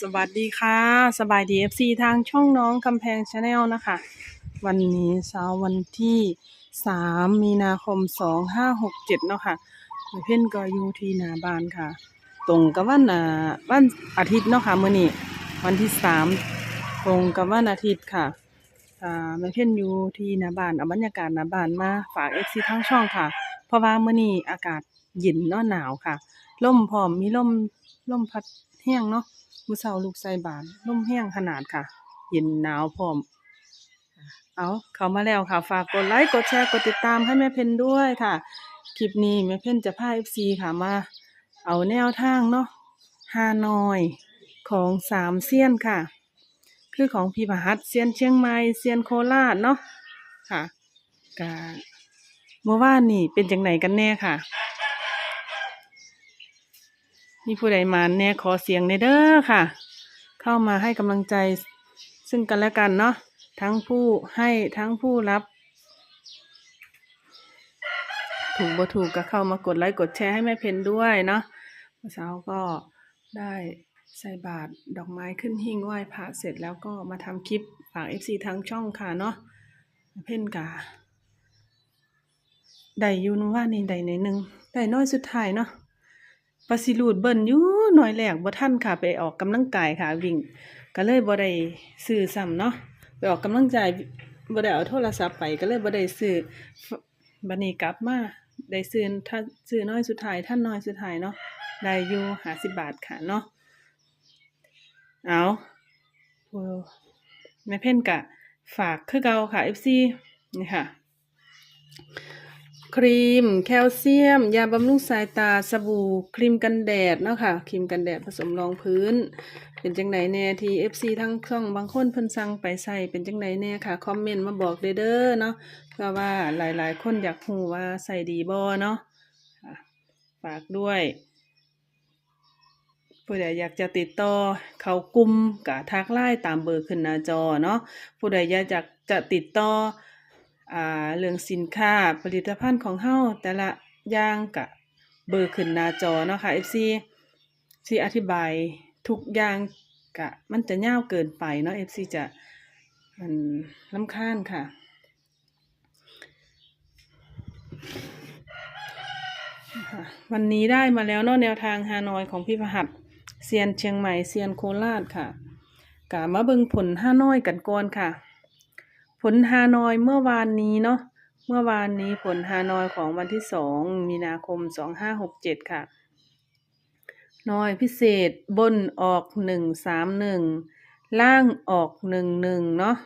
สวัสดีค่ะ สบายดี FC ทางช่องน้องกำแพงชาแนลนะคะ วันนี้เช้าวันที่ 3 มีนาคม 2567 เนาะค่ะแม่เพ่นก็อยู่ที่หนาบานค่ะ ตรงกับวันอ่าวันอาทิตย์เนาะค่ะมื้อนี้วันที่ 3 ตรงกับวันอาทิตย์ค่ะอ่าแม่เพ่นอยู่ที่หนาบานเอาบรรยากาศหนาบานมาฝาก FC ทางช่องค่ะ เพราะว่ามื้อนี้อากาศเย็นเนาะหนาวค่ะลมพร้อมมีลมลมพัดแห้งเนาะ มื้อเช้าลูกใส่บาตรลมแห้งขนาดค่ะ เย็นหนาวพร้อม เอาเข้ามาแล้วค่ะ ฝากกดไลค์กดแชร์กดติดตามให้แม่เพนด้วยค่ะ คลิปนี้แม่เพนจะพา FC ค่ะมา เอาแนวทางเนาะฮานอยของสามเซียนค่ะ คือของพี่ประหัตเซียนเชียงใหม่เซียนโคราชเนาะค่ะกะเมื่อวานนี่เป็นจังไหนกันแน่ค่ะ มีผู้ใดมาแน่ขอเสียงในเด้อค่ะ เข้ามาให้กำลังใจซึ่งกันและกันเนาะทั้งผู้ให้ทั้งผู้รับ ถูกบ่ถูกก็เข้ามากดไลค์กดแชร์ให้แม่เพนด้วยเนาะเมื่อเช้าก็ได้ใส่บาตรดอกไม้ขึ้นหิ้งไหว้พระเสร็จแล้วก็มาทำคลิปฝาก FC ทั้งช่องค่ะเนาะเพ่นกาได้ยูนว่านี่ได้ในหนึ่งได้น้อยสุดท้ายเนาะ ปสิรูดเบิ่นอยู่หน่อยแรกบ่ทันค่ะ ไปออกกำลังกายค่ะ วิ่ง ก็เลยบ่ได้ซื้อซ้ำเนาะไปออกกำลังใจบ่ได้เอาโทรศัพท์ไปก็เลยบ่ได้ซื้อบัดนี้กลับมาได้ซื้อถ้าซื้อน้อยสุดท้ายท่านน้อยสุดท้ายเนาะได้อยู่50บบาทค่ะเนาะเอาแม่เพ่นกะฝากคือเก่าค่ะ FC นี่ค่ะ ครีม แคลเซียม ยาบำรุงสายตาสบู่ ครีมกันแดดเนาะค่ะครีมกันแดดผสมรองพื้น เป็นจังไดแน่ที่ FC ทั้งช่องบางคนเพิ่นสั่งไปใส่เป็นจังไดแน่ค่ะ คอมเมนต์มาบอกเด้อเด้อเนาะเพื่อว่าหลายๆ คนอยากรู้ว่าใส่ดีบ่เนาะฝากด้วยผู้ใดอยากจะติดต่อเขากลุ่มก็ทักไลน์ตามเบอร์ขึ้นหน้าจอเนาะผู้ใดอยากจะติดต่อ อ่าเรื่องสินค้าผลิตภัณฑ์ของเฮาแต่ละอย่างกะเบอร์ขึ้นหน้าจอเนาะค่ะ FC ที่อธิบายทุกอย่างกะมันจะยาวเกินไปเนาะ FC จะมันลำคาญค่ะ วันนี้ได้มาแล้วเนาะแนวทางฮานอยของพี่พหัสเซียนเชียงใหม่เซียนโคราชค่ะกะมาเบิงผลฮานอยกันก่อนค่ะ ลฮานอยเมื่อวานนี้เนาะเมื่อวานนี้ผลฮานอยของวันที่สองมีนาคมสองห้าหกเจ็ดค่ะนอยพิเศษบนออกหนึ่งสามหนึ่งล่างออกหนึ่งหนึ่งเนาะ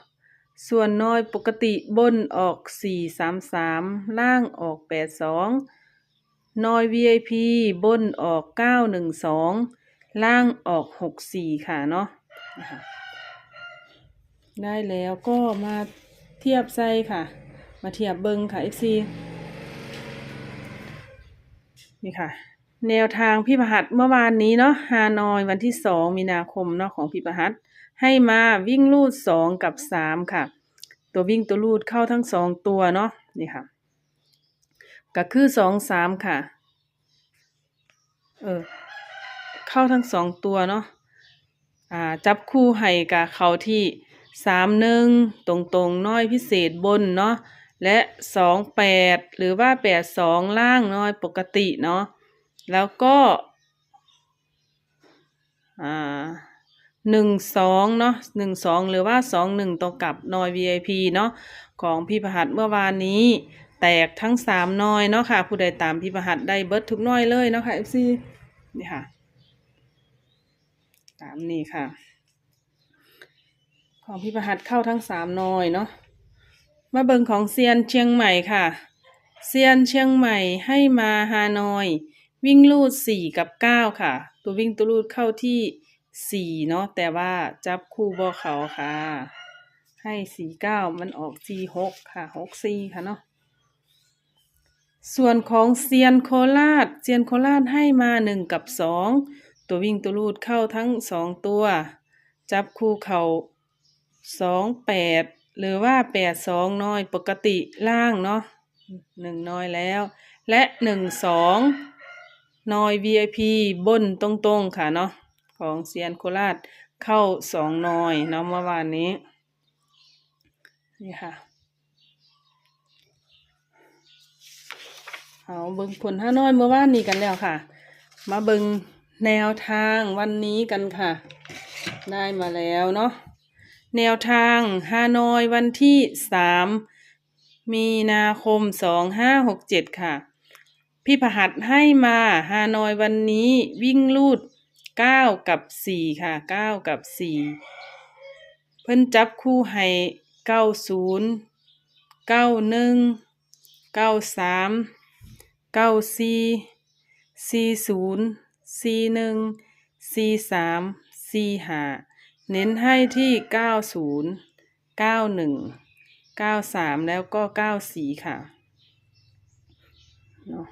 ส่วนนอยปกติบนออกสี่สามสามล่างออกแปดสองนอย VIP บนออกเก้าหนึ่งสองล่างออกหกสี่ค่ะเนาะนะคะได้แล้วก็มา เทียบไส้ค่ะ มาเทียบเบิงค่ะ FC นี่ค่ะ แนวทางพี่ประหัสเมื่อวานนี้เนาะฮานอยวันที่สองมีนาคมเนาะของพี่ประหัสให้มาวิ่งลูดสองกับสามค่ะ ตัววิ่งตัวลูดเข้าทั้งสองตัวเนาะนี่ค่ะก็คือสองสามค่ะ เออ เข้าทั้งสองตัวเนาะ อ่า จับคู่ให้กับเขาที่ สามหนึ่งตรงตรงๆน้อยพิเศษบนเนาะและสองแปดหรือว่าแปดสองล่างน้อยปกติเนาะแล้วก็อ่าหนึ่งสองเนาะหนึ่งสองหรือว่าสองหนึ่งตรงกับน้อย VIP เนาะของพี่ประหัสเมื่อวานนี้ แตกทั้งสามน้อยเนาะค่ะ ผู้ใดตามพี่ประหัสได้เบิร์ดทุกน้อยเลยเนาะค่ะ FC นี่ค่ะ ตามนี้ค่ะ ของพี่ประหัสเข้าทั้งสามน้อยเนาะมาเบิงของเซียนเชียงใหม่ค่ะ เซียนเชียงใหม่ให้มาฮานอย วิ่งลูดสี่กับเก้าค่ะ ตัววิ่งตัวลูดเข้าที่สี่เนาะแต่ว่าจับคู่บ่เขาค่ะ ให้สี่เก้ามันออกสี่หกค่ะหกสี่ค่ะเนาะส่วนของเซียนโคราชเซียนโคราชให้มาหนึ่งกับสองตัววิ่งตัวลูดเข้าทั้งสองตัว จับคู่เขา สองแปดหรือว่าแปดสองน้อยปกติล่างเนาะหนึ่งน้อยแล้ว และหนึ่งสองน้อย VIP บนตรงๆค่ะเนาะของเซียนโคราชเข้าสองหนอยเนาะเมื่อวานนี้นี่ค่ะเอาเบิ่งผลห้าน้อยเมื่อวานนี้กันแล้วค่ะ มาเบิ่งแนวทางวันนี้กันค่ะ ได้มาแล้วเนาะ แนวทางฮานอยวันที่สามมีนาคมสองห้าหกเจ็ดค่ะ พี่ผหัดให้มาฮานอยวันนี้วิ่งลูดเก้ากับสี่ค่ะเก้ากับสี่เพิ่นจับคู่ให้เก้าศูนย์เก้าหนึ่ง เน้นให้ที่เก้าศูนย์เก้าหนึ่งเก้าสามแล้วก็เก้าสี่ค่ะเนาะ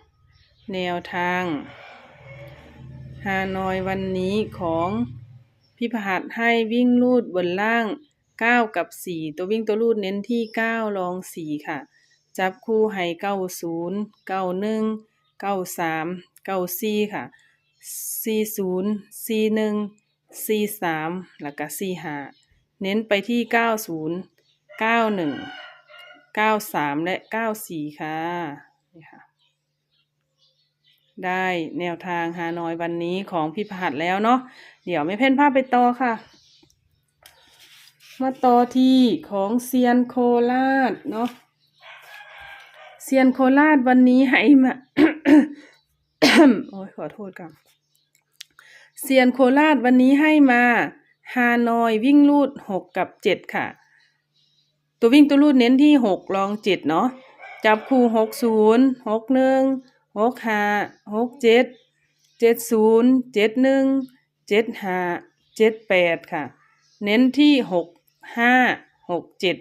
แนวทางฮานอยวันนี้ของพี่ผหัดให้วิ่งลูดบนล่าง 9 กับ 4 ตัววิ่งตัวลูดเน้นที่ 9 ลอง 4 ค่ะ จับคู่ให้ 90 91 93 94 ค่ะ 40 41 43แล้วก็45เน้นไปที่90 91 93และ94ค่ะนี่ค่ะ ได้แนวทางฮานอยวันนี้ของพี่ผัดแล้วเนาะเดี๋ยวไม่เพ่นภาพไปต่อค่ะ มาต่อที่ของเซียนโคราชเนาะเซียนโคราชวันนี้ให้มา โอ้ยขอโทษค่ะ เซียนโคราชวันนี้ให้มาฮานอยวิ่งลูดหกกับเจ็ดค่ะ ตัววิ่งตัวลูดเน้นที่หกลองเจ็ดเนาะจับคู่หกศูนย์หกหนึ่งหกห้าหกเจ็ดเจ็ดศูนย์เจ็ดหนึ่งเจ็ดห้าเจ็ดแปดค่ะ เน้นที่หกห้าหกเจ็ด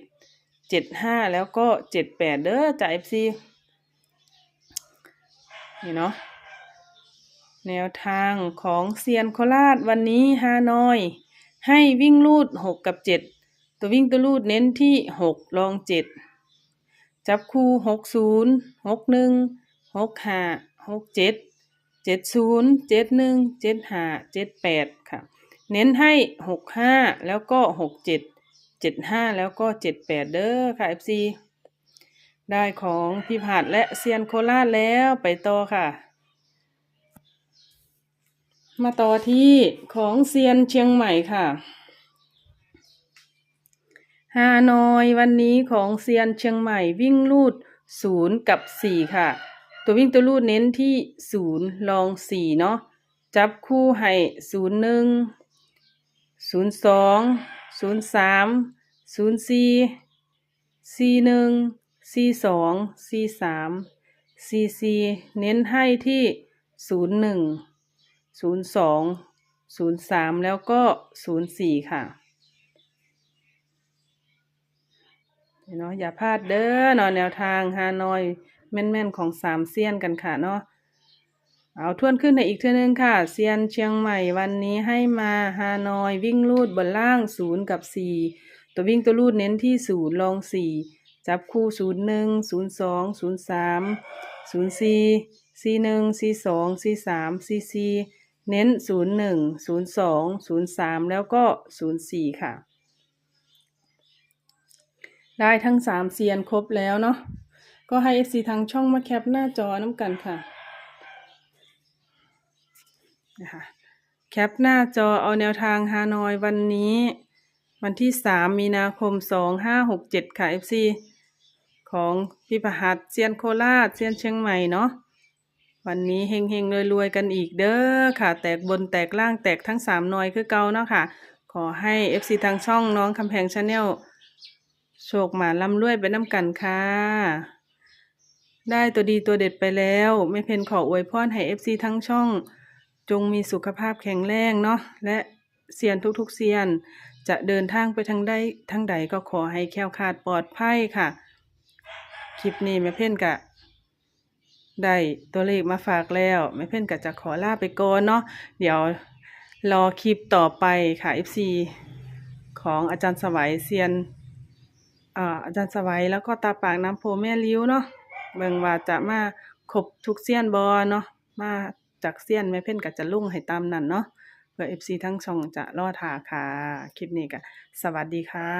เจ็ดห้าแล้วก็เจ็ดแปดเด้อจ่ายเอฟซีนี่เนาะ แนวทางของเซียนโคราชวันนี้ฮานอย ให้วิ่งลูดหกกับเจ็ดตัววิ่งตัวลูดเน้นที่หกลองเจ็ดจับคู่หกศูนย์หกหนึ่งหกห้าหกเจ็ดเจ็ดศูนย์เจ็ดหนึ่งเจ็ดห้าเจ็ดแปดค่ะ เน้นให้หกห้าแล้วก็หกเจ็ดเจ็ดห้าแล้วก็เจ็ดแปดเด้อค่ะ FC ได้ของพี่ผัดและเซียนโคราชแล้วไปต่อค่ะ มาต่อที่ของเซียนเชียงใหม่ค่ะฮานอยวันนี้ของเซียนเชียงใหม่วิ่งลูดศูนย์กับสี่ค่ะ ตัววิ่งตัวลูดเน้นที่ศูนย์ลองสี่เนาะจับคู่ให้ศูนย์หนึ่งศูนย์สองศูนย์สามศูนย์สี่สี่หนึ่งสี่สองสี่สามสี่สี่เน้นให้ที่ศูนย์หนึ่ง ศูนย์สองศูนย์สามแล้วก็ศูนย์สี่ค่ะเนาะอย่าพลาดเด้อนาะแนวทางฮานอย แม่นๆของสามเซียนกันค่ะเนาะเอาทวนขึ้นในอีกเทื่อนึงค่ะเซียนเชียงใหม่วันนี้ให้มาฮานอยวิ่งลูดบนล่างศูนย์กับสี่ตัววิ่งตัวลูดเน้นที่ศูนย์ลองสี่จับคู่ศูนย์หนึ่งศูนย์สองศูนย์สามศูนย์สี่สี่หนึ่งสี่สองสี่สามสี่สี่ เน้นศูนย์หนึ่งศูนย์สองศูนย์สามแล้วก็ศูนย์สี่ค่ะ ได้ทั้งสามเซียนครบแล้วเนาะ ก็ให้ FC ทางช่องมาแคปหน้าจอน้ำกันค่ะนะคะแคปหน้าจอเอาแนวทางฮานอยวันนี้ วันที่สามมีนาคมสองห้าหกเจ็ดค่ะ FC ของพี่ประหัดเซียนโคราชเซียนเชียงใหม่เนาะ วันนี้เฮงเฮงรวยรวยๆ กันอีกเด้อค่ะ แตกบนแตกล่างแตกทั้งสามหน่อยคือเก่าเนาะค่ะ ขอให้ FC ทางช่องน้องคำแพงชาแนลโชคหมาล่ำรวยไปน้ำกันค่ะ ได้ตัวดีตัวเด็ดไปแล้ว ไม่เพนขออวยพรให้เอฟซีทั้งช่อง จงมีสุขภาพแข็งแรงเนาะและเซียนทุกๆเซียน จะเดินทางไปทางใดทางใดก็ขอให้แคล้วคลาดปลอดภัยค่ะ คลิปนี้แม่เพ่นกะ ได้ตัวเลขมาฝากแล้วแม่เพ่นกะจะขอลาไปก่อนเนาะเดี๋ยวรอคลิปต่อไปค่ะ FC ของอาจารย์สวัยเซียนอ่าอาจารย์สวัยแล้วก็ตาปากน้ำโพแม่ลิ้วเนาะเบิ่งว่าจะมาครบทุกเซียนบอเนาะมาจากเซียนแม่เพ่นก็จะลุ่งให้ตามนั่นเนาะเพื่อ FC ทั้งช่องจะรอท่าค่ะ คลิปนี้ก็สวัสดีค่ะ